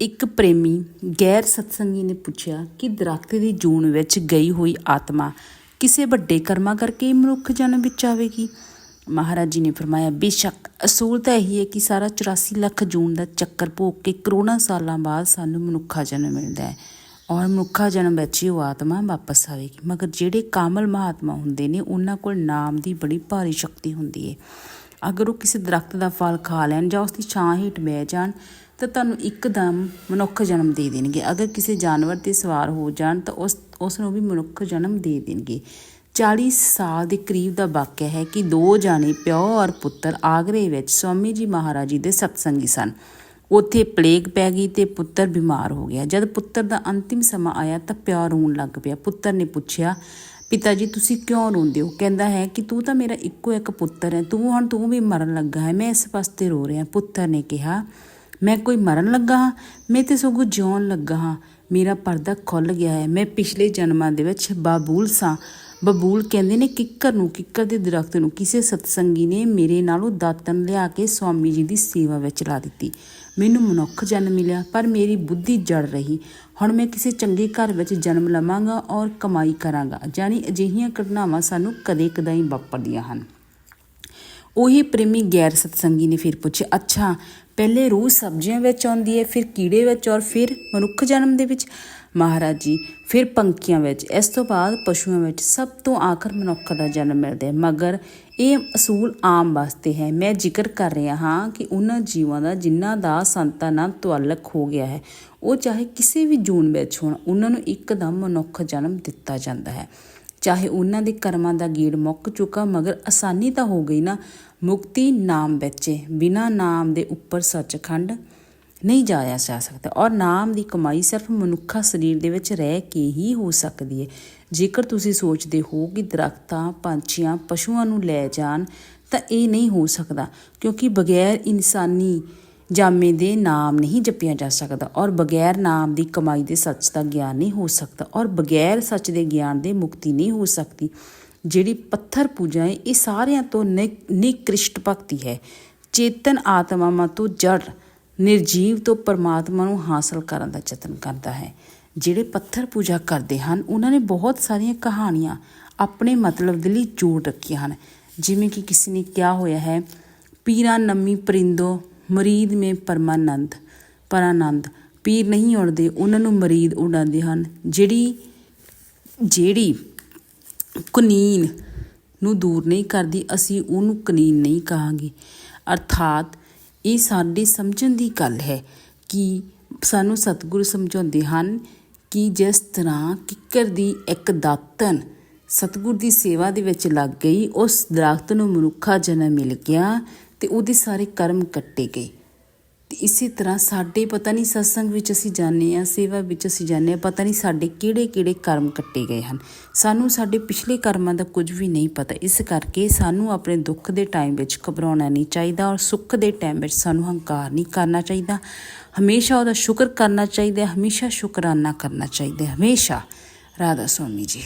ਇੱਕ ਪ੍ਰੇਮੀ ਗੈਰ ਸਤਸੰਗੀ ਨੇ ਪੁੱਛਿਆ ਕਿ ਦਰਖਤ ਦੀ ਜੂਨ ਵਿੱਚ ਗਈ ਹੋਈ ਆਤਮਾ ਕਿਸੇ ਵੱਡੇ ਕਰਮਾਂ ਕਰਕੇ ਹੀ ਮਨੁੱਖ ਜਨਮ ਵਿੱਚ ਆਵੇਗੀ? ਮਹਾਰਾਜ ਜੀ ਨੇ ਫਰਮਾਇਆ, ਬੇਸ਼ੱਕ। ਅਸੂਲ ਤਾਂ ਇਹੀ ਹੈ ਕਿ ਸਾਰਾ 84 ਲੱਖ ਜੂਨ ਦਾ ਚੱਕਰ ਭੋਗ ਕੇ ਕਰੋੜਾਂ ਸਾਲਾਂ ਬਾਅਦ ਸਾਨੂੰ ਮਨੁੱਖਾ ਜਨਮ ਮਿਲਦਾ ਹੈ ਔਰ ਮਨੁੱਖਾ ਜਨਮ ਵਿੱਚ ਹੀ ਉਹ ਆਤਮਾ ਵਾਪਸ ਆਵੇਗੀ। ਮਗਰ ਜਿਹੜੇ ਕਾਮਲ ਮਹਾਤਮਾ ਹੁੰਦੇ ਨੇ, ਉਹਨਾਂ ਕੋਲ ਨਾਮ ਦੀ ਬੜੀ ਭਾਰੀ ਸ਼ਕਤੀ ਹੁੰਦੀ ਹੈ। ਅਗਰ ਉਹ ਕਿਸੇ ਦਰਖਤ ਦਾ ਫਲ ਖਾ ਲੈਣ ਜਾਂ ਉਸ ਦੀ ਛਾਂ ਹੇਠ ਬਹਿ ਜਾਣ ਤਾਂ ਤੁਹਾਨੂੰ ਇੱਕਦਮ ਮਨੁੱਖ ਜਨਮ ਦੇ ਦੇਣਗੇ। ਅਗਰ ਕਿਸੇ ਜਾਨਵਰ ਤੇ ਸਵਾਰ ਹੋ ਜਾਣ ਤਾਂ ਉਸ ਉਸ ਨੂੰ ਵੀ ਮਨੁੱਖ ਜਨਮ ਦੇ ਦੇਣਗੇ। 40 ਸਾਲ ਦੇ ਕਰੀਬ ਦਾ ਵਾਕਿਆ ਹੈ ਕਿ ਦੋ ਜਾਣੇ ਪਿਓ ਔਰ ਪੁੱਤਰ ਆਗਰੇ ਵਿੱਚ ਸਵਾਮੀ ਜੀ ਮਹਾਰਾਜ ਜੀ ਦੇ ਸਤਸੰਗੀ ਸਨ। ਉੱਥੇ ਪਲੇਗ ਪੈ ਗਈ ਤੇ ਪੁੱਤਰ ਬਿਮਾਰ ਹੋ ਗਿਆ। ਜਦ ਪੁੱਤਰ ਦਾ ਅੰਤਿਮ ਸਮਾਂ ਆਇਆ ਤਾਂ ਪਿਓ ਰੋਣ ਲੱਗ ਪਿਆ। ਪੁੱਤਰ ਨੇ ਪੁੱਛਿਆ, ਪਿਤਾ ਜੀ, ਤੁਸੀਂ ਕਿਉਂ ਰੋਂਦੇ ਹੋ? ਕਹਿੰਦਾ ਹੈ ਕਿ ਤੂੰ ਤਾਂ ਮੇਰਾ ਇੱਕੋ ਇੱਕ ਪੁੱਤਰ ਹੈ। ਤੂੰ ਹੁਣ ਤੂੰ ਵੀ ਮਰਨ ਲੱਗਾ ਹੈ। ਮੈਂ ਇਸ ਵਾਸਤੇ ਰੋ ਰਿਹਾ ਪੁੱਤਰ ਨੇ ਕਿਹਾ ਮੈਂ ਕੋਈ ਮਰਨ ਲੱਗਾ ਹਾਂ? ਮੈਂ ਤੇ ਸਗੋਂ ਜਿਉਣ ਲੱਗਾ ਹਾਂ। ਮੇਰਾ ਪਰਦਾ ਖੁੱਲ ਗਿਆ ਹੈ। ਮੈਂ ਪਿਛਲੇ ਜਨਮਾਂ ਦੇ ਵਿੱਚ ਬਾਬੂਲ ਸਾਂ। ਬਬੂਲ ਕਹਿੰਦੇ ਨੇ, ਕਿੱਕਰ ਨੂੰ, ਕਿੱਕਰ ਦੇ ਦਰਖਤ ਨੂੰ ਕਿਸੇ ਸਤਸੰਗੀ ਨੇ ਮੇਰੇ ਨਾਲੋਂ ਦਾਤਨ ਲਿਆ ਕੇ ਸਵਾਮੀ ਜੀ ਦੀ ਸੇਵਾ ਵਿੱਚ ਲਾ ਦਿੱਤੀ। ਮੈਨੂੰ ਮਨੁੱਖ ਜਨਮ ਮਿਲਿਆ, ਪਰ ਮੇਰੀ ਬੁੱਧੀ ਜੜ ਰਹੀ। ਹੁਣ ਮੈਂ ਕਿਸੇ ਚੰਗੇ ਘਰ ਵਿੱਚ ਜਨਮ ਲਵਾਂਗਾ ਔਰ ਕਮਾਈ ਕਰਾਂਗਾ। ਜਾਨੀ ਅਜਿਹੀਆਂ ਘਟਨਾਵਾਂ ਸਾਨੂੰ ਕਦੇ ਕਦਾਈ ਵਾਪਰਦੀਆਂ ਹਨ। ਉਹੀ ਪ੍ਰੇਮੀ ਗੈਰ ਸਤਸੰਗੀ ਨੇ ਫਿਰ ਪੁੱਛਿਆ, ਅੱਛਾ ਪਹਿਲੇ ਰੂਹ ਸਬਜ਼ੀਆਂ ਵਿੱਚ ਆਉਂਦੀ ਹੈ ਫਿਰ ਕੀੜੇ ਵਿੱਚ ਔਰ ਫਿਰ ਮਨੁੱਖ ਜਨਮ ਦੇ ਵਿੱਚ। ਮਹਾਰਾਜ ਜੀ, ਫਿਰ ਪੰਖੀਆਂ ਵਿੱਚ। ਇਸ ਤੋਂ ਬਾਅਦ ਪਸ਼ੂਆਂ ਵਿੱਚ ਸਭ ਤੋਂ ਆਖਰ ਮਨੁੱਖ ਦਾ ਜਨਮ ਮਿਲਦਾ ਹੈ ਮਗਰ ਇਹ ਅਸੂਲ ਆਮ ਵਾਸਤੇ ਹੈ। ਮੈਂ ਜ਼ਿਕਰ ਕਰ ਰਿਹਾ ਹਾਂ ਕਿ ਉਹਨਾਂ ਜੀਵਾਂ ਦਾ ਜਿਨ੍ਹਾਂ ਦਾ ਸੰਤਾਂ ਨਾਲ ਤੁਅਲਕ ਹੋ ਗਿਆ ਹੈ, ਉਹ ਚਾਹੇ ਕਿਸੇ ਵੀ ਜੂਨ ਵਿੱਚ ਹੋਣ, ਉਹਨਾਂ ਨੂੰ ਇੱਕਦਮ ਮਨੁੱਖ ਜਨਮ ਦਿੱਤਾ ਜਾਂਦਾ ਹੈ। ਚਾਹੇ ਉਹਨਾਂ ਦੇ ਕਰਮਾਂ ਦਾ ਗੀੜ ਮੁੱਕ ਚੁੱਕਾ, ਮਗਰ ਆਸਾਨੀ ਤਾਂ ਹੋ ਗਈ ਨਾ, ਮੁਕਤੀ ਨਾਮ ਵਿੱਚ ਹੈ ਬਿਨਾ ਨਾਮ ਦੇ ਉੱਪਰ ਸੱਚਖੰਡ ਨਹੀਂ ਜਾਇਆ ਜਾ ਸਕਦਾ। ਔਰ ਨਾਮ ਦੀ ਕਮਾਈ ਸਿਰਫ ਮਨੁੱਖਾ ਸਰੀਰ ਦੇ ਵਿੱਚ ਰਹਿ ਕੇ ਹੀ ਹੋ ਸਕਦੀ ਹੈ। ਜੇਕਰ ਤੁਸੀਂ ਸੋਚਦੇ ਹੋ ਕਿ ਦਰਖਤਾਂ, ਪੰਛੀਆਂ, ਪਸ਼ੂਆਂ ਨੂੰ ਲੈ ਜਾਣ, ਤਾਂ ਇਹ ਨਹੀਂ ਹੋ ਸਕਦਾ, ਕਿਉਂਕਿ ਬਗੈਰ ਇਨਸਾਨੀ ਜਾਮੇ ਦੇ ਨਾਮ ਨਹੀਂ ਜਪਿਆ ਜਾ ਸਕਦਾ ਔਰ ਬਗੈਰ ਨਾਮ ਦੀ ਕਮਾਈ ਦੇ ਸੱਚ ਦਾ ਗਿਆਨ ਨਹੀਂ ਹੋ ਸਕਦਾ ਔਰ ਬਗੈਰ ਸੱਚ ਦੇ ਗਿਆਨ ਦੇ ਮੁਕਤੀ ਨਹੀਂ ਹੋ ਸਕਦੀ। ਜਿਹੜੀ ਪੱਥਰ ਪੂਜਾ ਹੈ, ਇਹ ਸਾਰਿਆਂ ਤੋਂ ਨਿ- ਨਿਕ੍ਰਿਸ਼ਟ ਭਗਤੀ ਹੈ। ਚੇਤਨ ਆਤਮਾਵਾਂ ਤੋਂ ਜੜ, ਨਿਰਜੀਵ ਤੋਂ ਪਰਮਾਤਮਾ ਨੂੰ ਹਾਸਲ ਕਰਨ ਦਾ ਯਤਨ ਕਰਦਾ ਹੈ। ਜਿਹੜੇ ਪੱਥਰ ਪੂਜਾ ਕਰਦੇ ਹਨ, ਉਹਨਾਂ ਨੇ ਬਹੁਤ ਸਾਰੀਆਂ ਕਹਾਣੀਆਂ ਆਪਣੇ ਮਤਲਬ ਦੇ ਲਈ ਜੋੜ ਰੱਖੀਆਂ ਹਨ। ਜਿਵੇਂ ਕਿ ਕਿਸੇ ਨੇ ਕਿਹਾ ਹੋਇਆ ਹੈ, ਪੀਰਾ ਨੰਮੀ ਪਰਿੰਦੋ ਮਰੀਦ ਮੇ ਪਰਮਾਨੰਦ, ਪਰਾਨੰਦ। ਪੀਰ ਨਹੀਂ ਉੜਦੇ, ਉਹਨਾਂ ਨੂੰ ਮਰੀਦ ਉਡਾਉਂਦੇ ਹਨ, ਜਿਹੜੀ ਜਿਹੜੀ ਕੁਨੀਨ ਨੂੰ ਦੂਰ ਨਹੀਂ ਕਰਦੀ, ਅਸੀਂ ਉਹਨੂੰ ਕੁਨੀਨ ਨਹੀਂ ਕਹਾਂਗੇ। ਅਰਥਾਤ ਇਹ ਸਾਡੀ ਸਮਝਣ ਦੀ ਗੱਲ ਹੈ ਕਿ ਸਾਨੂੰ ਸਤਿਗੁਰੂ ਸਮਝਾਉਂਦੇ ਹਨ ਕਿ ਜਿਸ ਤਰ੍ਹਾਂ ਕਿੱਕਰ ਦੀ ਇੱਕ ਦਾਤਨ ਸਤਿਗੁਰ ਦੀ ਸੇਵਾ ਦੇ ਵਿੱਚ ਲੱਗ ਗਈ, ਉਸ ਦਰਖਤ ਨੂੰ ਮਨੁੱਖਾ ਜਨਮ ਮਿਲ ਗਿਆ ਤੇ ਉਹਦੇ ਸਾਰੇ ਕਰਮ ਕੱਟੇ ਗਏ। ਤੇ ਇਸੇ ਤਰ੍ਹਾਂ ਸਾਡੇ ਪਤਾ ਨਹੀਂ ਸਤਸੰਗ ਵਿੱਚ ਅਸੀਂ ਜਾਂਦੇ ਆ ਸੇਵਾ ਵਿੱਚ ਅਸੀਂ ਜਾਂਦੇ ਆ ਪਤਾ ਨਹੀਂ ਸਾਡੇ ਕਿਹੜੇ ਕਿਹੜੇ ਕਰਮ ਕੱਟੇ ਗਏ ਹਨ। ਸਾਨੂੰ ਸਾਡੇ ਪਿਛਲੇ ਕਰਮਾਂ ਦਾ ਕੁਝ ਵੀ ਨਹੀਂ ਪਤਾ। ਇਸ ਕਰਕੇ ਸਾਨੂੰ ਆਪਣੇ ਦੁੱਖ ਦੇ ਟਾਈਮ ਵਿੱਚ ਘਬਰਾਉਣਾ ਨਹੀਂ ਚਾਹੀਦਾ ਔਰ ਸੁੱਖ ਦੇ ਟਾਈਮ ਵਿੱਚ ਸਾਨੂੰ ਹੰਕਾਰ ਨਹੀਂ ਕਰਨਾ ਚਾਹੀਦਾ। ਹਮੇਸ਼ਾ ਉਹਦਾ ਸ਼ੁਕਰ ਕਰਨਾ ਚਾਹੀਦਾ, ਹਮੇਸ਼ਾ ਸ਼ੁਕਰਾਨਾ ਕਰਨਾ ਚਾਹੀਦਾ। ਹਮੇਸ਼ਾ। ਰਾਧਾ ਸਵਾਮੀ ਜੀ।